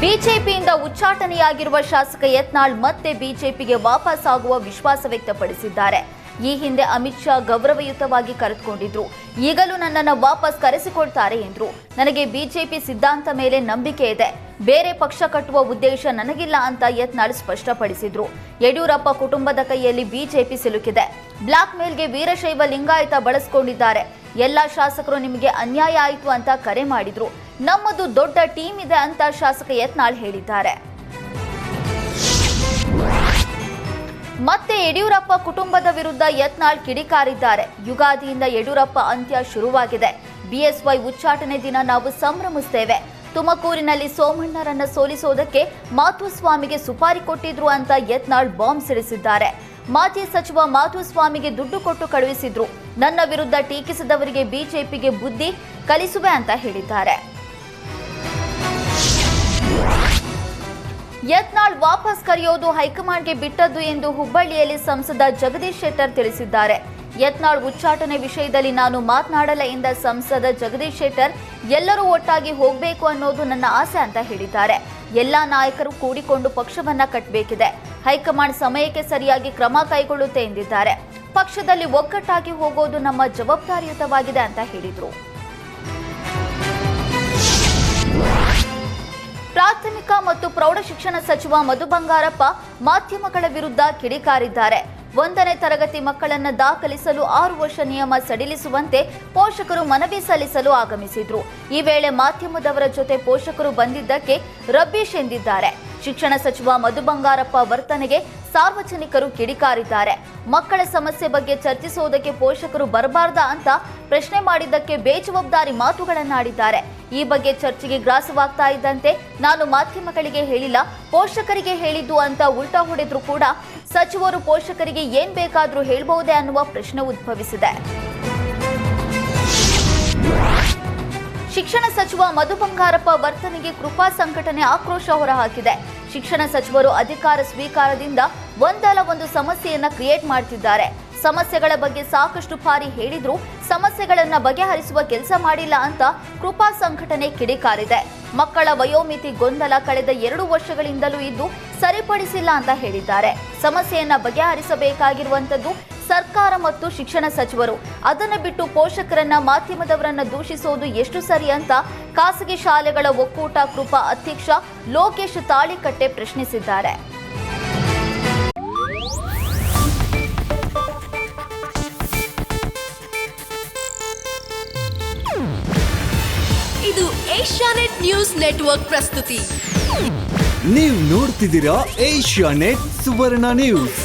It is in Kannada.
ಬಿಜೆಪಿಯಿಂದ ಉಚ್ಚಾಟನೆಯಾಗಿರುವ ಶಾಸಕ ಯತ್ನಾಳ್ ಮತ್ತೆ ಬಿಜೆಪಿಗೆ ವಾಪಸ್ ಆಗುವ ವಿಶ್ವಾಸ ವ್ಯಕ್ತಪಡಿಸಿದ್ದಾರೆ. ಈ ಹಿಂದೆ ಅಮಿತ್ ಶಾ ಗೌರವಯುತವಾಗಿ ಕರೆದುಕೊಂಡಿದ್ರು. ಈಗಲೂ ನನ್ನನ್ನು ವಾಪಸ್ ಕರೆಸಿಕೊಳ್ತಾರೆ ಎಂದ್ರು. ನನಗೆ ಬಿಜೆಪಿ ಸಿದ್ಧಾಂತ ಮೇಲೆ ನಂಬಿಕೆ ಇದೆ. ಬೇರೆ ಪಕ್ಷ ಕಟ್ಟುವ ಉದ್ದೇಶ ನನಗಿಲ್ಲ ಅಂತ ಯತ್ನಾಳ್ ಸ್ಪಷ್ಟಪಡಿಸಿದ್ರು. ಯಡಿಯೂರಪ್ಪ ಕುಟುಂಬದ ಕೈಯಲ್ಲಿ ಬಿಜೆಪಿ ಸಿಲುಕಿದೆ. ಬ್ಲಾಕ್ ಮೇಲ್ಗೆ ವೀರಶೈವ ಲಿಂಗಾಯತ ಬಳಸಿಕೊಂಡಿದ್ದಾರೆ. ಎಲ್ಲ ಶಾಸಕರು ನಿಮಗೆ ಅನ್ಯಾಯ ಆಯಿತು ಅಂತ ಕರೆ ಮಾಡಿದ್ರು. ನಮ್ಮದು ದೊಡ್ಡ ಟೀಮ್ ಇದೆ ಅಂತ ಶಾಸಕ ಯತ್ನಾಳ್ ಹೇಳಿದ್ದಾರೆ. ಮತ್ತೆ ಯಡಿಯೂರಪ್ಪ ಕುಟುಂಬದ ವಿರುದ್ಧ ಯತ್ನಾಳ್ ಕಿಡಿಕಾರಿದ್ದಾರೆ. ಯುಗಾದಿಯಿಂದ ಯಡಿಯೂರಪ್ಪ ಅಂತ್ಯ ಶುರುವಾಗಿದೆ. ಬಿಎಸ್ವೈ ಉಚ್ಚಾಟನೆ ದಿನ ನಾವು ಸಂಭ್ರಮಿಸುತ್ತೇವೆ ತುಮಕೂರಿನಲ್ಲಿ ಸೋಮಣ್ಣರನ್ನ ಸೋಲಿಸೋದಕ್ಕೆ ಮಾಧುಸ್ವಾಮಿಗೆ ಸುಪಾರಿ ಕೊಟ್ಟಿದ್ರು ಅಂತ ಯತ್ನಾಳ್ ಬಾಂಬ್ ಸಿಡಿಸಿದ್ದಾರೆ. ಮಾಜಿ ಸಚಿವ ಮಾಧುಸ್ವಾಮಿಗೆ ದುಡ್ಡು ಕೊಟ್ಟು ಕಳುಹಿಸಿದ್ರು. ನನ್ನ ವಿರುದ್ಧ ಟೀಕಿಸಿದವರಿಗೆ ಬಿಜೆಪಿಗೆ ಬುದ್ಧಿ ಕಲಿಸುವೆ ಅಂತ ಹೇಳಿದ್ದಾರೆ. ಯತ್ನಾಳ್ ವಾಪಸ್ ಕರೆಯೋದು ಹೈಕಮಾಂಡ್ಗೆ ಬಿಟ್ಟದ್ದು ಎಂದು ಹುಬ್ಬಳ್ಳಿಯಲ್ಲಿ ಸಂಸದ ಜಗದೀಶ್ ಶೆಟ್ಟರ್ ತಿಳಿಸಿದ್ದಾರೆ. ಯತ್ನಾಳ್ ಉಚ್ಚಾಟನೆ ವಿಷಯದಲ್ಲಿ ನಾನು ಮಾತನಾಡಲ್ಲ ಎಂದ ಸಂಸದ ಜಗದೀಶ್ ಶೆಟ್ಟರ್, ಎಲ್ಲರೂ ಒಟ್ಟಾಗಿ ಹೋಗಬೇಕು ಅನ್ನೋದು ನನ್ನ ಆಸೆ ಅಂತ ಹೇಳಿದ್ದಾರೆ. ಎಲ್ಲಾ ನಾಯಕರು ಕೂಡಿಕೊಂಡು ಪಕ್ಷವನ್ನ ಕಟ್ಟಬೇಕಿದೆ ಹೈಕಮಾಂಡ್ ಸಮಯಕ್ಕೆ ಸರಿಯಾಗಿ ಕ್ರಮ ಕೈಗೊಳ್ಳುತ್ತೆ ಎಂದಿದ್ದಾರೆ. ಪಕ್ಷದಲ್ಲಿ ಒಗ್ಗಟ್ಟಾಗಿ ಹೋಗೋದು ನಮ್ಮ ಜವಾಬ್ದಾರಿಯುತವಾಗಿದೆ ಅಂತ ಹೇಳಿದರು. ಪ್ರಾಥಮಿಕ ಮತ್ತು ಪ್ರೌಢಶಿಕ್ಷಣ ಸಚಿವ ಮಧು ಬಂಗಾರಪ್ಪ ಮಾಧ್ಯಮಗಳ ವಿರುದ್ಧ ಕಿಡಿಕಾರಿದ್ದಾರೆ. ಒಂದನೇ ತರಗತಿ ಮಕ್ಕಳನ್ನು ದಾಖಲಿಸಲು ಆರು ವರ್ಷ ನಿಯಮ ಸಡಿಲಿಸುವಂತೆ ಪೋಷಕರು ಮನವಿ ಸಲ್ಲಿಸಲು ಆಗಮಿಸಿದ್ರು. ಈ ವೇಳೆ ಮಾಧ್ಯಮದವರ ಜೊತೆ ಪೋಷಕರು ಬಂದಿದ್ದಕ್ಕೆ ರಬ್ಬೀಶ್ ಎಂದಿದ್ದಾರೆ. ಶಿಕ್ಷಣ ಸಚಿವ ಮಧು ಬಂಗಾರಪ್ಪ ವರ್ತನೆಗೆ ಸಾರ್ವಜನಿಕರು ಕಿಡಿಕಾರಿದ್ದಾರೆ. ಮಕ್ಕಳ ಸಮಸ್ಯೆ ಬಗ್ಗೆ ಚರ್ಚಿಸುವುದಕ್ಕೆ ಪೋಷಕರು ಬರಬಾರ್ದ ಅಂತ ಪ್ರಶ್ನೆ ಮಾಡಿದ್ದಕ್ಕೆ ಬೇಜವಾಬ್ದಾರಿ ಮಾತುಗಳನ್ನಾಡಿದ್ದಾರೆ. ಈ ಬಗ್ಗೆ ಚರ್ಚೆಗೆ ಗ್ರಾಸವಾಗ್ತಾ ಇದ್ದಂತೆ ನಾನು ಮಾಧ್ಯಮಗಳಿಗೆ ಹೇಳಿಲ್ಲ, ಪೋಷಕರಿಗೆ ಹೇಳಿದ್ದು ಅಂತ ಉಲ್ಟಾ ಹೊಡೆದ್ರು ಕೂಡ ಸಚಿವರು ಪೋಷಕರಿಗೆ ಏನ್ ಬೇಕಾದ್ರೂ ಹೇಳಬಹುದೇ ಅನ್ನುವ ಪ್ರಶ್ನೆ ಉದ್ಭವಿಸಿದೆ. ಶಿಕ್ಷಣ ಸಚಿವ ಮಧು ಬಂಗಾರಪ್ಪ ವರ್ತನೆಗೆ ಕೃಪಾ ಸಂಘಟನೆ ಆಕ್ರೋಶ ಹೊರಹಾಕಿದೆ. ಶಿಕ್ಷಣ ಸಚಿವರು ಅಧಿಕಾರ ಸ್ವೀಕಾರದಿಂದ ಒಂದಲ್ಲ ಒಂದು ಸಮಸ್ಯೆಯನ್ನ ಕ್ರಿಯೇಟ್ ಮಾಡ್ತಿದ್ದಾರೆ. ಸಮಸ್ಯೆಗಳ ಬಗ್ಗೆ ಸಾಕಷ್ಟು ಬಾರಿ ಹೇಳಿದ್ರು, ಸಮಸ್ಯೆಗಳನ್ನ ಬಗೆಹರಿಸುವ ಕೆಲಸ ಮಾಡಿಲ್ಲ ಅಂತ ಕೃಪಾ ಸಂಘಟನೆ ಕಿಡಿಕಾರಿದೆ. ಮಕ್ಕಳ ವಯೋಮಿತಿ ಗೊಂದಲ ಕಳೆದ ಎರಡು ವರ್ಷಗಳಿಂದಲೂ ಇದ್ದು ಸರಿಪಡಿಸಿಲ್ಲ ಅಂತ ಹೇಳಿದ್ದಾರೆ. ಸಮಸ್ಯೆಯನ್ನ ಬಗೆಹರಿಸಬೇಕಾಗಿರುವಂತದ್ದು ಸರ್ಕಾರ ಮತ್ತು ಶಿಕ್ಷಣ ಸಚಿವರು. ಅದನ್ನು ಬಿಟ್ಟು ಪೋಷಕರನ್ನ ಮಾಧ್ಯಮದವರನ್ನ ದೂಷಿಸೋದು ಎಷ್ಟು ಸರಿ ಅಂತ ಖಾಸಗಿ ಶಾಲೆಗಳ ಒಕ್ಕೂಟ ಕೃಪಾ ಅಧ್ಯಕ್ಷ ಲೋಕೇಶ್ ತಾಳಿಕಟ್ಟೆ ಪ್ರಶ್ನಿಸಿದ್ದಾರೆ. ಇದು ಏಷ್ಯಾನೆಟ್ ನ್ಯೂಸ್ ನೆಟ್ವರ್ಕ್ ಪ್ರಸ್ತುತಿ. ನೀವು ನೋಡ್ತಿದ್ದೀರಾ ಏಷ್ಯಾ ನೆಟ್ ಸುವರ್ಣ ನ್ಯೂಸ್.